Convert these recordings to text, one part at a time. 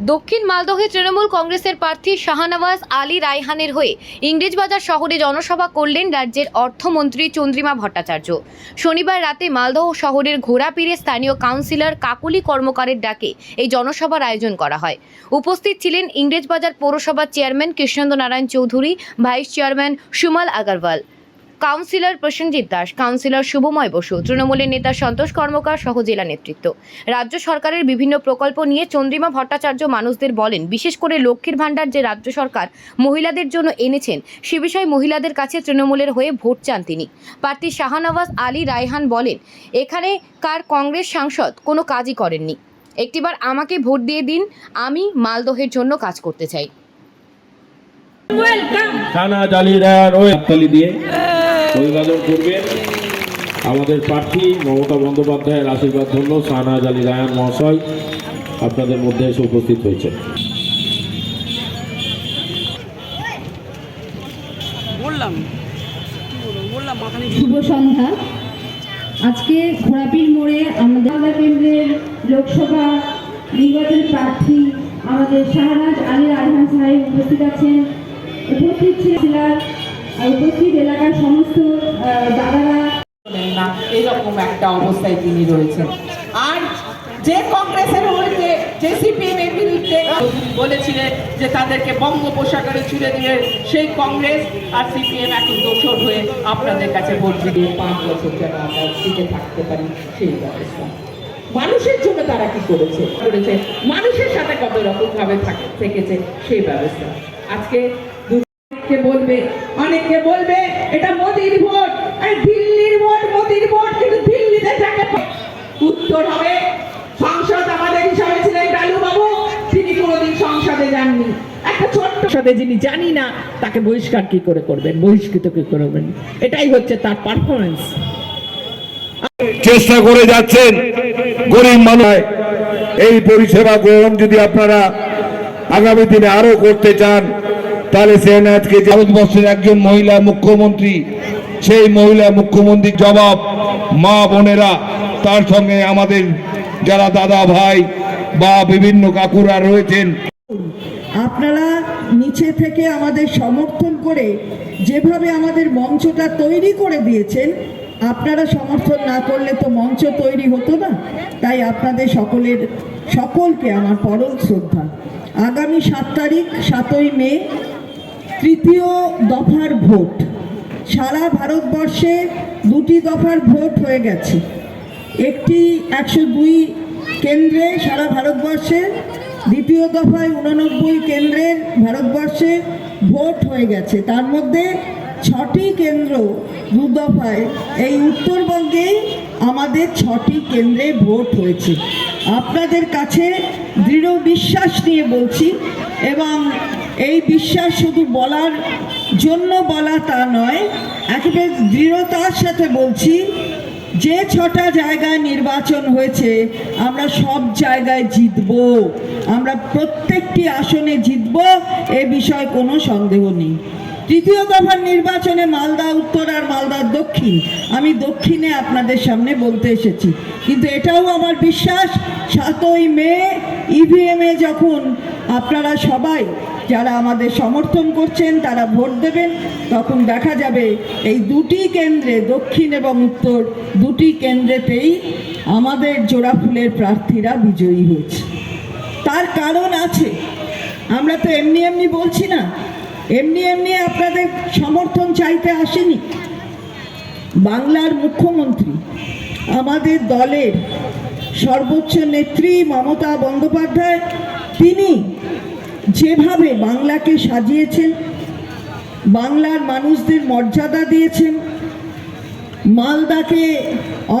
দক্ষিণ মালদহে তৃণমূল কংগ্রেসের প্রার্থী শাহনওয়াজ আলী রায়হানের হয়ে ইংরেজবাজার শহরে জনসভা করলেন রাজ্যের অর্থমন্ত্রী চন্দ্রিমা ভট্টাচার্য। শনিবার রাতে মালদহ শহরের ঘোড়াপীরে স্থানীয় কাউন্সিলর কাকুলি কর্মকারের ডাকে এই জনসভার আয়োজন করা হয়। উপস্থিত ছিলেন ইংরেজবাজার পৌরসভার chairman Krishnendra Narayan Chowdhury, vice chairman Sumal Agarwal. Councillor Prasenjit Das councillor Shubhamoy Basu তৃণমূলের নেতা সন্তোষ কর্মকার সহ জেলা নেতৃত্ব। রাজ্য সরকারের বিভিন্ন প্রকল্প নিয়ে চন্দ্রিমা ভট্টাচার্য মানুষদের বলেন বিশেষ করে লক্ষ্মীর ভাণ্ডার যে রাজ্য সরকার মহিলাদের জন্য এনেছেন সে বিষয়ে মহিলাদের কাছে তৃণমূলের হয়ে ভোট চান তিনি। প্রার্থী শাহনওয়াজ আলী রায়হান বলেন এখানে কার কংগ্রেস সাংসদ কোনো কাজই করেননি। একটিবার আমাকে ভোট দিয়ে দিন আমি মালদহের জন্য কাজ করতে চাই। দিয়ে। অভিবাদন করবেন। আমাদের প্রার্থী মমতা বন্দ্যোপাধ্যায়ের আশীর্বাদ ধন্য শাহনাজ আলী রায়ান মহাশয় আপনাদের মধ্যে এসে উপস্থিত নিচু। শুভ সন্ধ্যা। আজকে ঘোড়াপির মোড়ে আমাদের কেন্দ্রের লোকসভা নির্বাচন প্রার্থী আমাদের শাহনাজ আলী রায়হান সাহেব উপস্থিত আছেন। উপস্থিত ছিলেন উপস্থিত এলাকার সমস্ত দাদারা এরকম একটা অবস্থায় তিনি রয়েছেন। আর যে কংগ্রেসের বিরুদ্ধে যে সিপিএম এর বিরুদ্ধে বলেছিলেন যে তাদেরকে বঙ্গোপসাগরে ছুড়ে দিলে সেই কংগ্রেস আর সিপিএম এখন দোষর হয়ে আপনাদের কাছে ভোট দিয়ে পাঁচ বছর যেন আমরা টিকে থাকতে পারি সেই ব্যবস্থা। মানুষের জন্য তারা কি করেছে? করেছে। মানুষের সাথে কত রকম ভাবে থেকেছে সেই ব্যবস্থা। আজকে দু- অনেকে বলবে অনেকে বলবে, এটা মোদির ভোট। আর দিল্লির ভোট, মোদির ভোট, কিন্তু দিল্লিতে যাকে উত্তর হবে সংসদ আমাদের হিসাবে ছিলেন কালু বাবু তিনি কোনোদিন সংসদে যাননি। একটা ছোট্ট সাথে যিনি জানি না, তাকে বহিষ্কার কি করে করবেন, বহিষ্কৃত কি করবেন? এটাই হচ্ছে তার পারফরমেন্স চেষ্টা করে যাচ্ছেন গরিব মানুষ। এই পরিষেবা গ্রহণ যদি আপনারা আগামী দিনে আরও করতে চান তাহলে সেন আজকে ভারতবর্ষের একজন মহিলা মুখ্যমন্ত্রী, সেই মহিলা মুখ্যমন্ত্রীর জবাব মা বোনেরা, তার সঙ্গে আমাদের যারা দাদা ভাই বা বিভিন্ন কাকুরা রয়েছেন। আপনারা নিচে থেকে আমাদের সমর্থন করে যেভাবে আমাদের মঞ্চটা তৈরি করে দিয়েছেন, আপনারা সমর্থন না করলে তো মঞ্চ তৈরি হতো না। তাই আপনাদের সকলের, সকলকে আমার পরম শ্রদ্ধা। আগামী সাত তারিখ, সাতই মে তৃতীয় দফার ভোট। সারা ভারতবর্ষে দুটি দফার ভোট হয়ে গেছে। একটি একশো দুই কেন্দ্রে সারা ভারতবর্ষে, দ্বিতীয় দফায় উননব্বই কেন্দ্রের ভারতবর্ষে ভোট হয়ে গেছে। তার মধ্যে ছটি কেন্দ্র দু দফায়। এই উত্তরবঙ্গেই আমাদের ছটি কেন্দ্রে ভোট হয়েছে। আপনাদের কাছে দৃঢ় বিশ্বাস নিয়ে বলছি এবং এই বিশ্বাস শুধু বলার জন্য বলা তা নয়, একেবারে দৃঢ়তার সাথে বলছি, যে ছটা জায়গায় নির্বাচন হয়েছে, আমরা সব জায়গায় জিতব। আমরা প্রত্যেকটি আসনে জিতব, এ বিষয়ে কোনো সন্দেহ নেই। তৃতীয় দফার নির্বাচনে মালদা, উত্তর আর মালদা দক্ষিণ। আমি দক্ষিণে আপনাদের সামনে বলতে এসেছি। কিন্তু এটাও আমার বিশ্বাস, সাতই মে ইভিএমে যখন আপনারা সবাই যারা আমাদের সমর্থন করছেন, তারা ভোট দেবেন, তখন দেখা যাবে এই দুটি কেন্দ্রে, দক্ষিণ এবং উত্তর, দুটি কেন্দ্রেতেই আমাদের জোড়া ফুলের প্রার্থীরা বিজয়ী হয়েছে। তার কারণ আছে, আমরা তো এমনি এমনি বলছি না, এমনি এমনি আপনাদের সমর্থন চাইতে আসেনি। বাংলার মুখ্যমন্ত্রী, আমাদের দলের সর্বোচ্চ নেত্রী মমতা বন্দ্যোপাধ্যায়, তিনি যেভাবে বাংলাকে সাজিয়েছেন, বাংলার মানুষদের মর্যাদা দিয়েছেন, মালদাকে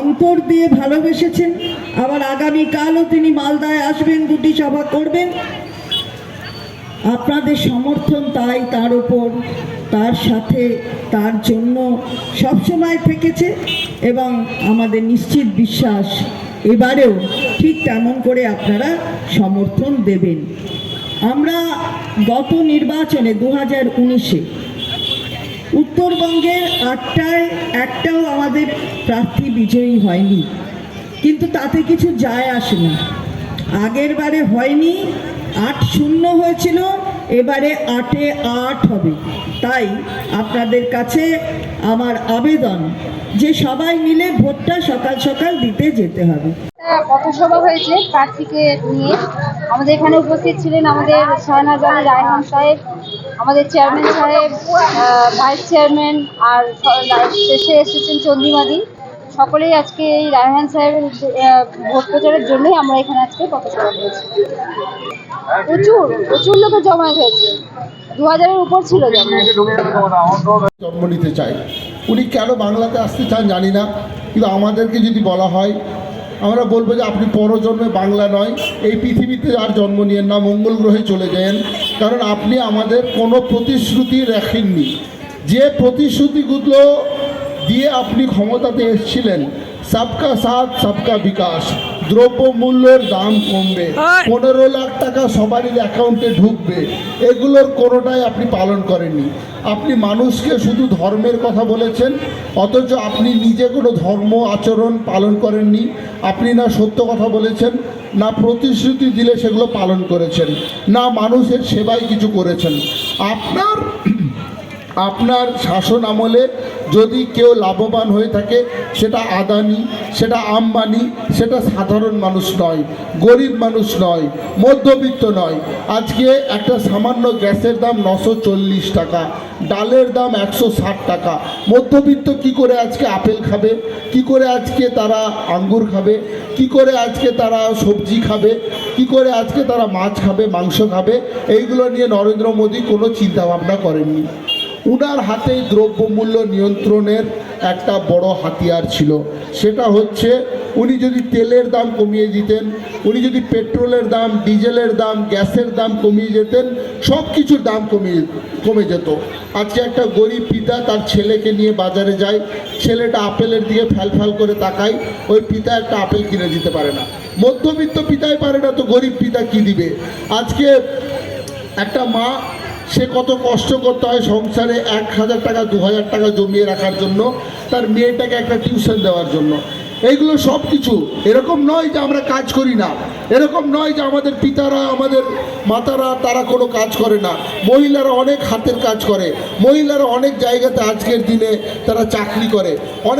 অন্তর দিয়ে ভালোবেসেছেন, আবার আগামীকালও তিনি মালদায় আসবেন, দুটি সভা করবেন। আপনাদের সমর্থন তাই তার ওপর তার সাথে, তার জন্য সবসময় থেকেছে এবং আমাদের নিশ্চিত বিশ্বাস এবারেও ঠিক তেমন করে আপনারা সমর্থন দেবেন। আমরা গত নির্বাচনে দু হাজার উনিশে উত্তরবঙ্গের আটটায় একটাও আমাদের প্রার্থী বিজয়ী হয়নি। কিন্তু তাতে কিছু যায় আসে না। আগের বারে হয়নি, আট শূন্য হয়েছিল এবারে আটে আট হবে। তাই আপনাদের কাছে আমার আবেদন যে সবাই মিলে ভোটটা সকাল সকাল দিতে যেতে হবে। পথসভা হয়েছে প্রার্থীকে নিয়ে। আমাদের এখানে উপস্থিত ছিলেন আমাদের আলী রায়হান সাহেব, আমাদের চেয়ারম্যান সাহেব ভাইস চেয়ারম্যান আর শেষে এসেছেন চন্দ্রিমাদি। সকলেই আজকে এই রায়হান সাহেবের ভোট প্রচারের জন্যই আমরা এখানে আজকে পথসভা করেছি। প্রচুর প্রচুর জমায়েত হয়েছে। দু হাজারের উপর ছিল জন্ম নিতে চাই। উনি কেন বাংলাতে আসতে চান জানি না, কিন্তু আমাদেরকে যদি বলা হয়, আমরা বলব যে আপনি পরজন্মে বাংলা নয়, এই পৃথিবীতে আর জন্ম নিয়েন না, মঙ্গল গ্রহে চলে যান। কারণ আপনি আমাদের কোনো প্রতিশ্রুতি রাখেননি। যে প্রতিশ্রুতিগুলো দিয়ে আপনি ক্ষমতাতে এসেছিলেন, সবকা সাথ, সবকা বিকাশ। দ্রব্য মূল্যের দাম কমবে। পনেরো লাখ টাকা সবারই অ্যাকাউন্টে ঢুকবে। এগুলোর কোনোটাই আপনি পালন করেননি। আপনি মানুষকে শুধু ধর্মের কথা বলেছেন অথচ আপনি নিজে কোনো ধর্ম আচরণ পালন করেননি। আপনি না সত্য কথা বলেছেন না প্রতিশ্রুতি দিলে সেগুলো পালন করেছেন না মানুষের সেবায় কিছু করেছেন। আপনার আপনার শাসন আমলে যদি কেউ লাভবান হয়ে থাকে, সেটা আদানি, সেটা আম্বানি, সেটা সাধারণ মানুষ নয়, গরিব মানুষ নয়, মধ্যবিত্ত নয়। আজকে একটা সামান্য গ্যাসের দাম নশো চল্লিশ টাকা, ডালের দাম একশো ষাট টাকা। মধ্যবিত্ত কি করে আজকে আপেল খাবে? কি করে আজকে তারা আঙ্গুর খাবে? কি করে আজকে তারা সবজি খাবে? কি করে আজকে তারা মাছ খাবে, মাংস খাবে? এইগুলো নিয়ে নরেন্দ্র মোদী কোনো চিন্তাভাবনা করেননি। উনার হাতে দ্রব্যমূল্য নিয়ন্ত্রণের একটা বড় হাতিয়ার ছিল। সেটা হচ্ছে, উনি যদি তেলের দাম কমিয়ে দিতেন, উনি যদি পেট্রোলের দাম, ডিজেলের দাম, গ্যাসের দাম কমিয়ে যেতেন সব কিছুর দাম কমিয়ে, কমে যেত। আজকে একটা গরিব পিতা তার ছেলেকে নিয়ে বাজারে যায়, ছেলেটা আপেলের দিকে ফ্যাল ফ্যাল করে তাকায়, ওই পিতা একটা আপেল কিনে দিতে পারে না। মধ্যবিত্ত পিতাই পারে না, তো গরিব পিতা কি দিবে? আজকে একটা মা সে কত কষ্ট করতে হয় সংসারে এক হাজার টাকা, দু হাজার টাকা জমিয়ে রাখার জন্য, তার মেয়েটাকে একটা টিউশন দেওয়ার জন্য। এইগুলো সব কিছু। এরকম নয় যে আমরা কাজ করি না। এরকম নয় যে আমাদের পিতারা, আমাদের মাতারা, তারা কোনো কাজ করে না। মহিলারা অনেক হাতের কাজ করে। মহিলারা অনেক জায়গাতে আজকের দিনে তারা চাকরি করে। অনেক